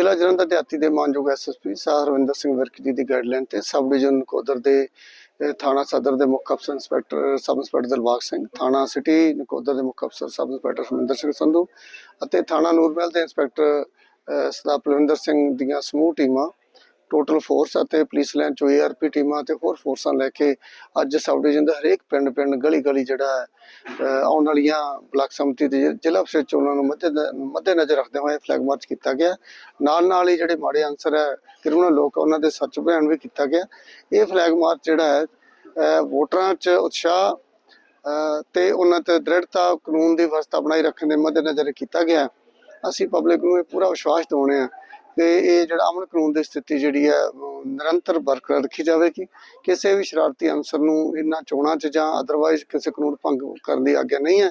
ਜ਼ਿਲ੍ਹਾ ਜਲੰਧਰ ਦਿਹਾਤੀ ਦੇ ਮਾਨਯੋਗ ਐਸਐਸਪੀ ਸਾਹ ਹਰਵਿੰਦਰ ਸਿੰਘ ਵਿਰਕ ਜੀ ਦੀ ਗਾਈਡਲਾਈਨ ਤੇ ਸਬ ਡਿਵੀਜ਼ਨ ਨਕੋਦਰ ਦੇ ਥਾਣਾ ਸਦਰ ਦੇ ਮੁੱਖ ਅਫਸਰ inspector, sub inspector Dilbagh Singh, ਥਾਣਾ ਸਿਟੀ ਨਕੋਦਰ ਦੇ ਮੁੱਖ ਅਫਸਰ ਸਬ ਇੰਸਪੈਕਟਰ ਹਰਮਿੰਦਰ ਸਿੰਘ ਸੰਧੂ ਅਤੇ ਥਾਣਾ ਨੂਰਮਹਿਲ ਦੇ ਇੰਸਪੈਕਟਰ ਸਰਦਾਰ ਪਲਵਿੰਦਰ ਸਿੰਘ ਦੀਆਂ ਸਮੂਹ ਟੀਮਾਂ ਟੋਟਲ ਫੋਰਸ ਅਤੇ ਪੁਲਿਸ ਲਾਈਨ ਚੋਂ ਏਆਰਪੀ ਟੀਮਾਂ ਤੇ ਹੋਰ ਫੋਰਸਾਂ ਲੈ ਕੇ ਅੱਜ ਸਬ ਡਿਵੀਜ਼ਨ ਦੇ ਹਰੇਕ ਪਿੰਡ ਪਿੰਡ ਗਲੀ ਗਲੀ ਜਿਹੜਾ ਆਉਣ ਵਾਲੀਆਂ ਬਲਾਕ ਸੰਮਤੀ ਦੇ ਜ਼ਿਲ੍ਹਾ ਅਫਸਰ ਚੋਣਾਂ ਨੂੰ ਮੱਦੇ ਨਜ਼ਰ ਰੱਖਦੇ ਹੋਏ ਫਲੈਗ ਮਾਰਚ ਕੀਤਾ ਗਿਆ। ਨਾਲ ਨਾਲ ਹੀ ਜਿਹੜੇ ਮਾੜੇ ਅਨਸਰ ਹੈ ਕਿਰਮਨਲ ਲੋਕ ਉਹਨਾਂ ਦੇ ਸੱਚ ਬਿਆਨ ਵੀ ਕੀਤਾ ਗਿਆ। ਇਹ ਫਲੈਗ ਮਾਰਚ ਜਿਹੜਾ ਹੈ ਅਹ, ਵੋਟਰਾਂ 'ਚ ਉਤਸ਼ਾਹ ਤੇ ਉਹਨਾਂ ਤੇ ਦ੍ਰਿੜਤਾ ਕਾਨੂੰਨ ਦੀ ਵਿਵਸਥਾ ਬਣਾਈ ਰੱਖਣ ਦੇ ਮੱਦੇਨਜ਼ਰ ਕੀਤਾ ਗਿਆ। ਅਸੀਂ ਪਬਲਿਕ ਨੂੰ ਇਹ ਪੂਰਾ ਵਿਸ਼ਵਾਸ ਦਿਵਾਉਂਦੇ ਆ ਕਿ ਇਹ ਜਿਹੜਾ ਅਮਨ ਕਾਨੂੰਨ ਦੀ ਸਥਿਤੀ ਜਿਹੜੀ ਹੈ ਨਿਰੰਤਰ ਬਰਕਰਾਰ ਰੱਖੀ ਜਾਵੇਗੀ। ਕਿਸੇ ਵੀ ਸ਼ਰਾਰਤੀ ਅਨਸਰ ਨੂੰ ਇਹਨਾਂ ਚੋਣਾਂ 'ਚ ਜਾਂ ਅਦਰਵਾਈਜ਼ ਕਿਸੇ ਕਾਨੂੰਨ ਭੰਗ ਕਰਨ ਦੀ ਆਗਿਆ ਨਹੀਂ ਹੈ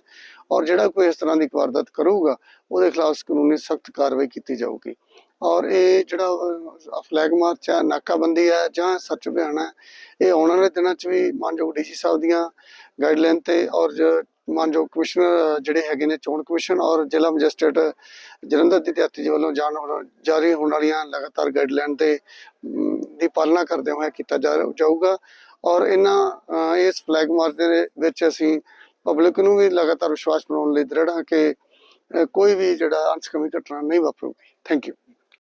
ਔਰ ਜਿਹੜਾ ਕੋਈ ਇਸ ਤਰ੍ਹਾਂ ਦੀ ਵਾਰਦਾਤ ਕਰੂਗਾ, ਉਹਦੇ ਖਿਲਾਫ ਕਾਨੂੰਨੀ ਸਖਤ ਕਾਰਵਾਈ ਕੀਤੀ ਜਾਊਗੀ। ਔਰ ਇਹ ਜਿਹੜਾ ਫਲੈਗ ਮਾਰਚ ਹੈ, ਨਾਕਾਬੰਦੀ ਹੈ ਜਾਂ ਸੱਚ ਬਿਆਨ ਹੈ, ਇਹ ਆਉਣ ਵਾਲੇ ਦਿਨਾਂ 'ਚ ਵੀ ਮਾਨਯੋਗ ਡੀਸੀ ਸਾਹਿਬ ਦੀਆਂ ਗਾਈਡਲਾਈਨ ਤੇ ਔਰ ਮਾਨਯੋਗ ਕਮਿਸ਼ਨਰ ਜਿਹੜੇ ਹੈਗੇ ਨੇ ਚੋਣ ਕਮਿਸ਼ਨ ਔਰ ਜ਼ਿਲ੍ਹਾ ਮੈਜਿਸਟ੍ਰੇਟ ਜਲੰਧਰ ਦੀ ਦਿਹਾਤੀ ਜੀ ਵੱਲੋਂ ਜਾਰੀ ਹੋਣ ਵਾਲੀਆਂ ਲਗਾਤਾਰ ਗਾਈਡਲਾਈਨ ਤੇ ਦੀ ਪਾਲਣਾ ਕਰਦੇ ਹੋਏ ਕੀਤਾ ਜਾਊਗਾ। ਔਰ ਇਹਨਾਂ ਇਸ ਫਲੈਗ ਮਾਰਚ ਦੇ ਵਿੱਚ ਅਸੀਂ ਪਬਲਿਕ ਨੂੰ ਵੀ ਲਗਾਤਾਰ ਵਿਸ਼ਵਾਸ ਬਣਾਉਣ ਲਈ ਦ੍ਰਿੜ ਹਾਂ ਕਿ ਕੋਈ ਵੀ ਜਿਹੜਾ ਅਨਸਕਮੀ ਘਟਨਾ ਨਹੀਂ ਵਾਪਰੂਗੀ। Thank you